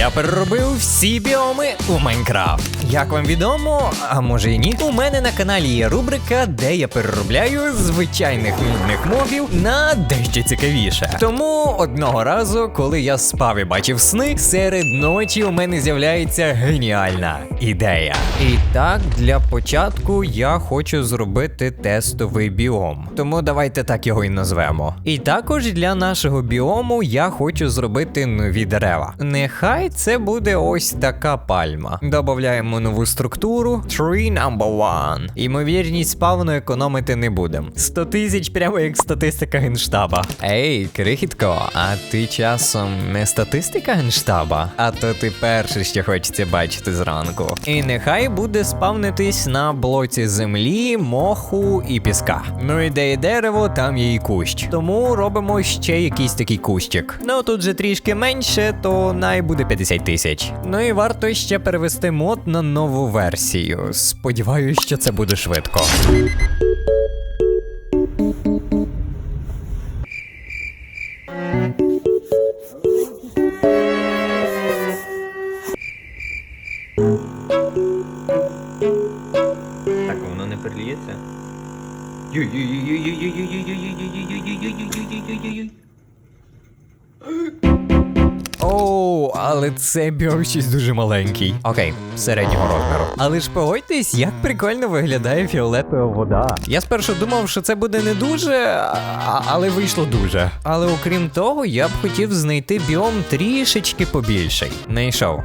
Я переробив всі біоми у Майнкрафт. Як вам відомо, а може і ні, у мене на каналі є рубрика, де я переробляю звичайних нудних мобів на дещо цікавіше. Тому одного разу, коли я спав і бачив сни, серед ночі у мене з'являється геніальна ідея. І так, для початку я хочу зробити тестовий біом. Тому давайте так його і назвемо. І також для нашого біому я хочу зробити нові дерева. Нехай це буде ось така пальма. Добавляємо нову структуру Tree number one. Ймовірність спавну економити не будемо. 100 тисяч прямо як статистика генштаба. Ей, крихітко, а ти часом не статистика генштаба? А то ти перше, що хочеться бачити зранку. І нехай буде спавнитись на блоці землі, моху і піска. Ну і де є дерево, там є і кущ. Тому робимо ще якийсь такий кущик. Ну тут же трішки менше, то най буде 50 тисяч. Ну і варто ще перевести мод на нову версію. Сподіваюсь, що це буде швидко. Так, воно не переліється. Оу, але це біом щось дуже маленький. Окей, середнього розміру. Але ж погодьтесь, як прикольно виглядає фіолетова вода. Я спершу думав, що це буде не дуже, але вийшло дуже. Але окрім того, я б хотів знайти біом трішечки побільший. Знайшов.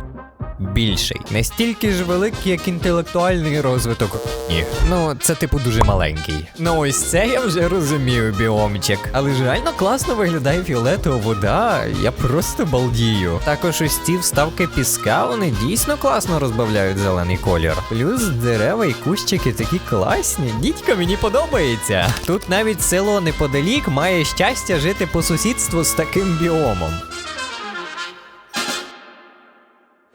Більший. Настільки ж великий, як інтелектуальний розвиток. Ні. Ну, це типу дуже маленький. Ну ось це я вже розумію, біомчик. Але ж реально класно виглядає фіолетова вода. Я просто балдію. Також ось ці вставки піска, вони дійсно класно розбавляють зелений колір. Плюс дерева і кущики такі класні. Дідька мені подобається. Тут навіть село неподалік має щастя жити по сусідству з таким біомом.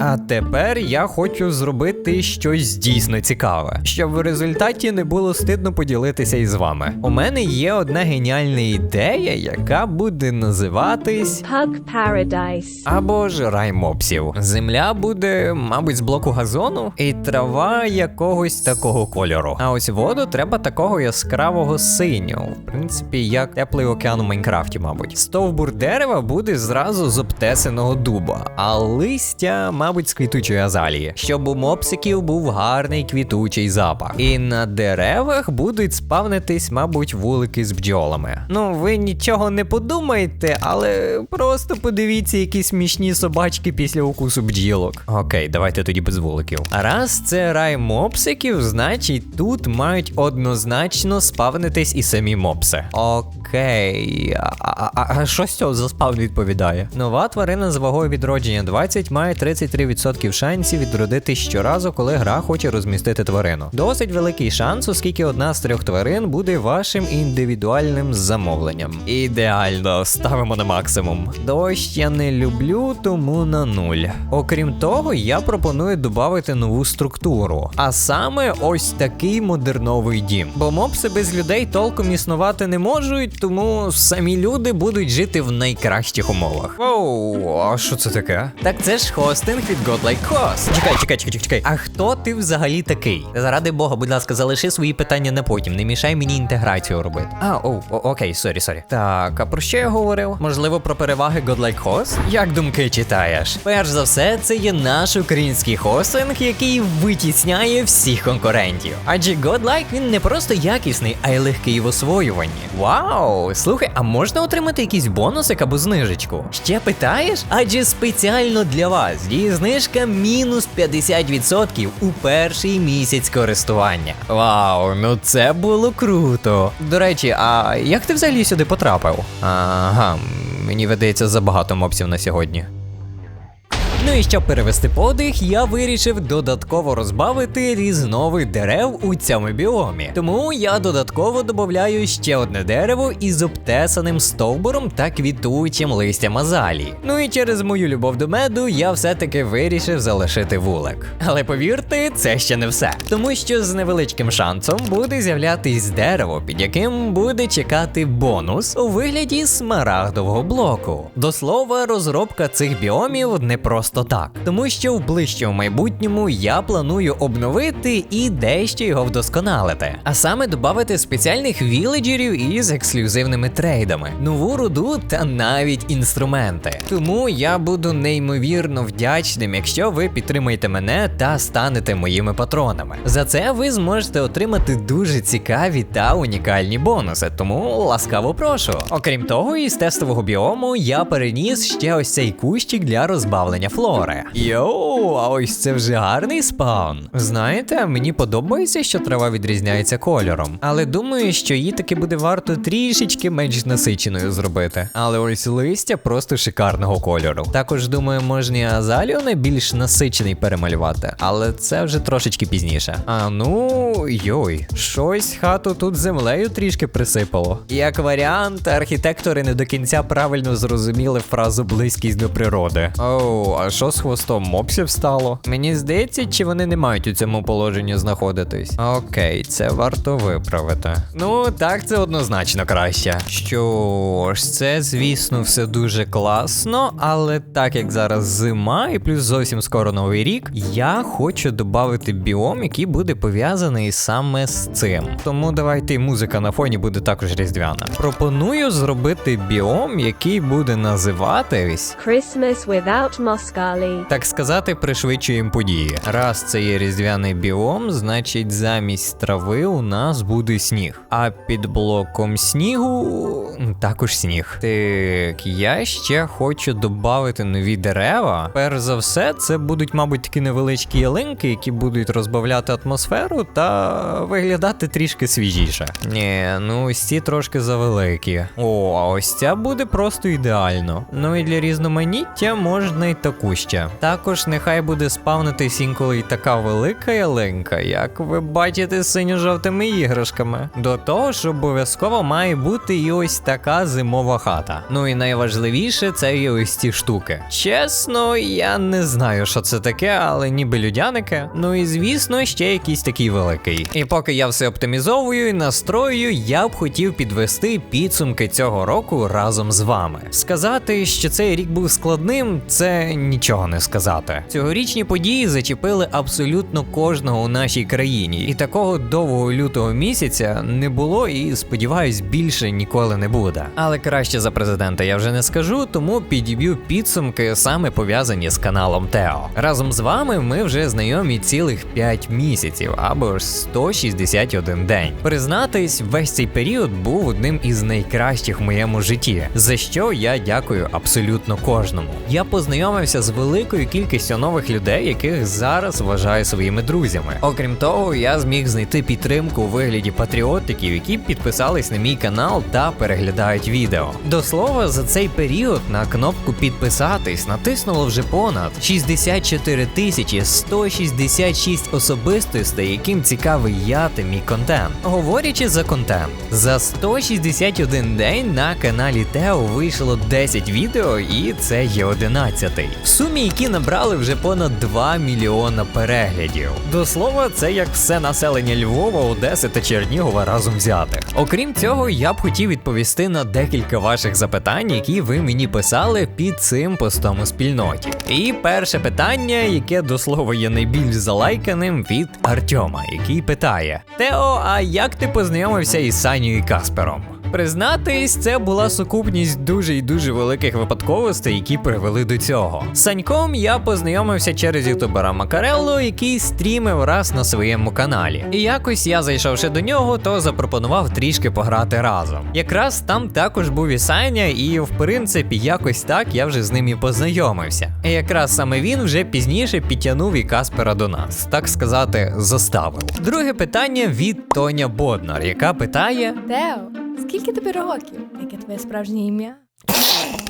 А тепер я хочу зробити щось дійсно цікаве, щоб в результаті не було стидно поділитися із вами. У мене є одна геніальна ідея, яка буде називатись. Pug Paradise. Або ж рай мопсів. Земля буде, мабуть, з блоку газону, і трава якогось такого кольору. А ось воду треба такого яскравого синього. В принципі, як теплий океан у Майнкрафті, мабуть. Стовбур дерева буде зразу з обтесаного дуба, а листя, мабуть, з квітучої азалії, щоб у мопсиків був гарний квітучий запах. І на деревах будуть спавнитись, мабуть, вулики з бджолами. Ну, ви нічого не подумайте, але просто подивіться, які смішні собачки після укусу бджілок. Окей, давайте тоді без вуликів. Раз це рай мопсиків, значить тут мають однозначно спавнитись і самі мопси. Окей. А, а, що з цього за спавн відповідає? Нова тварина з вагою відродження 20 має 33% шансів відродитись щоразу, коли гра хоче розмістити тварину. Досить великий шанс, оскільки одна з трьох тварин буде вашим індивідуальним замовленням. Ідеально, ставимо на максимум. Дощ я не люблю, тому на нуль. Окрім того, я пропоную додати нову структуру. А саме ось такий модерновий дім. Бо мопси без людей толком існувати не можуть, тому самі люди будуть жити в найкращих умовах. Оу, а що це таке? Так це ж хостинг від Godlike Host. Чекай, чекай, чекай, чекай. А хто ти взагалі такий? Заради Бога, будь ласка, залиши свої питання на потім. Не мішай мені інтеграцію робити. А, оу, о, окей, сорі, сорі. Так, а про що я говорив? Можливо, про переваги Godlike Host? Як думки читаєш? Перш за все, це є наш український хостинг, який витісняє всіх конкурентів. Адже Godlike він не просто якісний, а й легкий в освоюванні. Вау! Слухай, а можна отримати якийсь бонусик або знижечку? Ще питаєш? Адже спеціально для вас діє знижка мінус 50% у перший місяць користування. Вау, ну це було круто. До речі, а як ти взагалі сюди потрапив? Ага, мені видається забагато мопсів на сьогодні. Ну і щоб перевести подих, я вирішив додатково розбавити різновид дерев у цьому біомі. Тому я додатково додаю ще одне дерево із обтесаним стовбуром та квітучим листям азалії. Ну і через мою любов до меду я все-таки вирішив залишити вулик. Але повірте, це ще не все. Тому що з невеличким шансом буде з'являтись дерево, під яким буде чекати бонус у вигляді смарагдового блоку. До слова, розробка цих біомів не просто просто так. Тому що в ближчому майбутньому я планую обновити і дещо його вдосконалити. А саме додати спеціальних віледжерів із ексклюзивними трейдами, нову руду та навіть інструменти. Тому я буду неймовірно вдячним, якщо ви підтримаєте мене та станете моїми патронами. За це ви зможете отримати дуже цікаві та унікальні бонуси, тому ласкаво прошу. Окрім того, із тестового біому я переніс ще ось цей кущик для розбавлення флори. Йоу, а ось це вже гарний спаун. Знаєте, мені подобається, що трава відрізняється кольором, але думаю, що її таки буде варто трішечки менш насиченою зробити. Але ось листя просто шикарного кольору. Також думаю, можна і азалію на більш насичений перемалювати, але це вже трошечки пізніше. А ну йой, щось хату тут землею трішки присипало. Як варіант, архітектори не до кінця правильно зрозуміли фразу близькість до природи. Оу, а що з хвостом мопсів стало? Мені здається, чи вони не мають у цьому положенні знаходитись. Окей, це варто виправити. Ну, так це однозначно краще. Що ж, це, звісно, все дуже класно, але так як зараз зима і плюс зовсім скоро новий рік, я хочу додати біом, який буде пов'язаний саме з цим. Тому давайте і музика на фоні буде також різдвяна. Пропоную зробити біом, який буде називатись. Christmas without Moscali. Так сказати, пришвидшуємо події. Раз це є різдвяний біом, значить замість трави у нас буде сніг. А під блоком снігу також сніг. Так, я ще хочу додати нові дерева. Перш за все, це будуть, мабуть, такі невеличкі ялинки, які будуть розбавляти атмосферу та виглядати трішки свіжіше. Ні, ну ось ці трошки завеликі. О, а ось ця буде просто ідеально. Ну і для різноманіття можна й таку ще. Також нехай буде спавнитись інколи й така велика ялинка, як ви бачите з синьо-жовтими іграшками. До того ж, обов'язково має бути і ось така зимова хата. Ну і найважливіше це і ось ці штуки. Чесно, я не знаю, що це таке, але ніби людяники. Ну і звісно, ще якийсь такий великий. І поки я все оптимізовую і настроюю, я б хотів підвести підсумки цього року разом з вами. Сказати, що цей рік був складним, це нічого не сказати. Цьогорічні події зачепили абсолютно кожного у нашій країні, і такого довгого лютого місяця не було і сподіваюсь, більше ніколи не буде. Але краще за президента я вже не скажу, тому підіб'ю підсумки саме пов'язані з каналом Тео. Разом з вами ми вже знайомі цілих 5 місяців або ж 161 день. Признатись, весь цей період був одним із найкращих в моєму житті, за що я дякую абсолютно кожному. Я познайомився з великою кількістю нових людей, яких зараз вважаю своїми друзями. Окрім того, я зміг знайти підтримку у вигляді патріотиків, які підписались на мій канал та переглядають відео. До слова, за цей період на кнопку підписатись натиснуло вже понад 64 тисячі 166 особистостей, яким цікавий я та мій контент. Говорячи за контент, за 161 день на каналі Тео вийшло 10 відео, і це є 11. Сумі, які набрали вже понад 2 мільйона переглядів. До слова, це як все населення Львова, Одеси та Чернігова разом взятих. Окрім цього, я б хотів відповісти на декілька ваших запитань, які ви мені писали під цим постом у спільноті. І перше питання, яке до слова є найбільш залайканим від Артема, який питає: Тео, а як ти познайомився із Саню і Каспером? Признатись, це була сукупність дуже і дуже великих випадковостей, які привели до цього. З Саньком я познайомився через ютубера Макарелло, який стрімив раз на своєму каналі. І якось я зайшовши до нього, то запропонував трішки пограти разом. Якраз там також був і Саня, і в принципі якось так я вже з ним і познайомився. І якраз саме він вже пізніше підтягнув і Каспера до нас, так сказати, заставив. Друге питання від Тоня Боднар, яка питає. Тео, скільки тобі років? Яке твоє справжнє ім'я?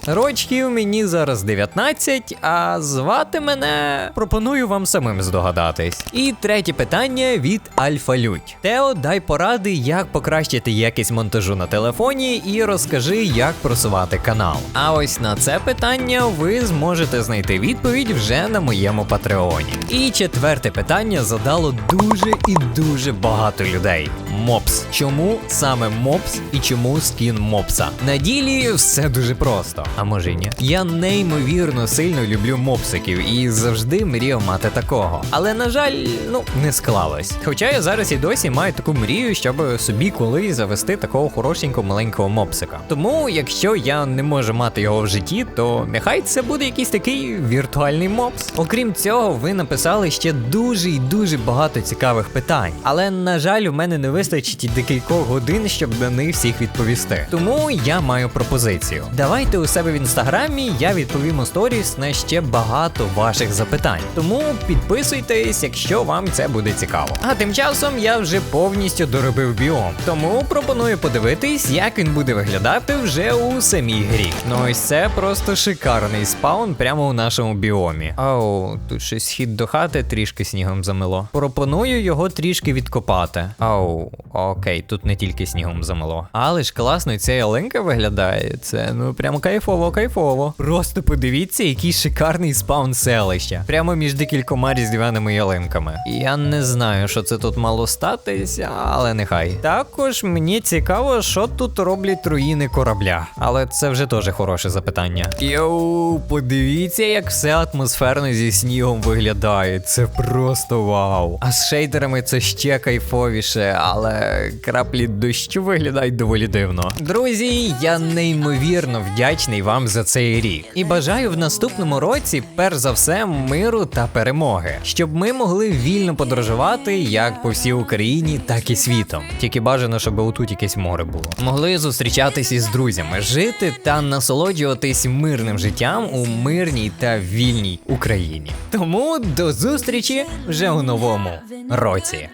Рочків мені зараз 19, а звати мене пропоную вам самим здогадатись. І третє питання від Альфа Лють. Тео, дай поради, як покращити якість монтажу на телефоні, і розкажи, як просувати канал. А ось на це питання ви зможете знайти відповідь вже на моєму патреоні. І четверте питання задало дуже і дуже багато людей. Мопс. Чому саме мопс і чому скін мопса? На ділі все дуже просто. А може й ні? Я неймовірно сильно люблю мопсиків і завжди мріяв мати такого. Але на жаль, ну не склалось. Хоча я зараз і досі маю таку мрію, щоб собі колись завести такого хорошенького маленького мопсика. Тому, якщо я не можу мати його в житті, то нехай це буде якийсь такий віртуальний мопс. Окрім цього, ви написали ще дуже і дуже багато цікавих питань. Але на жаль, у мене не вистачить і декількох годин, щоб на них всіх відповісти. Тому я маю пропозицію. Давайте у себе в інстаграмі я відповім у сторіс на ще багато ваших запитань. Тому підписуйтесь, якщо вам це буде цікаво. А тим часом я вже повністю доробив біом. Тому пропоную подивитись, як він буде виглядати вже у самій грі. Ну ось це просто шикарний спаун прямо у нашому біомі. Ау, тут щось схід до хати трішки снігом замило. Пропоную його трішки відкопати. Ау, окей, тут не тільки снігом замило. Але ж класно, ця ялинка виглядає. Це ну прямо кайфово, кайфово. Просто подивіться, який шикарний спаун селища. Прямо між декількома різдвяними ялинками. Я не знаю, що це тут мало статись, але нехай. Також мені цікаво, що тут роблять руїни корабля. Але це вже теж хороше запитання. Йоу, подивіться, як все атмосферно зі снігом виглядає. Це просто вау. А з шейдерами це ще кайфовіше, але краплі дощу виглядають доволі дивно. Друзі, я неймовірно вдячний вам за цей рік. І бажаю в наступному році, перш за все, миру та перемоги, щоб ми могли вільно подорожувати як по всій Україні, так і світом. Тільки бажано, щоб отут якесь море було. Могли зустрічатись із друзями, жити та насолоджуватись мирним життям у мирній та вільній Україні. Тому до зустрічі вже у новому році.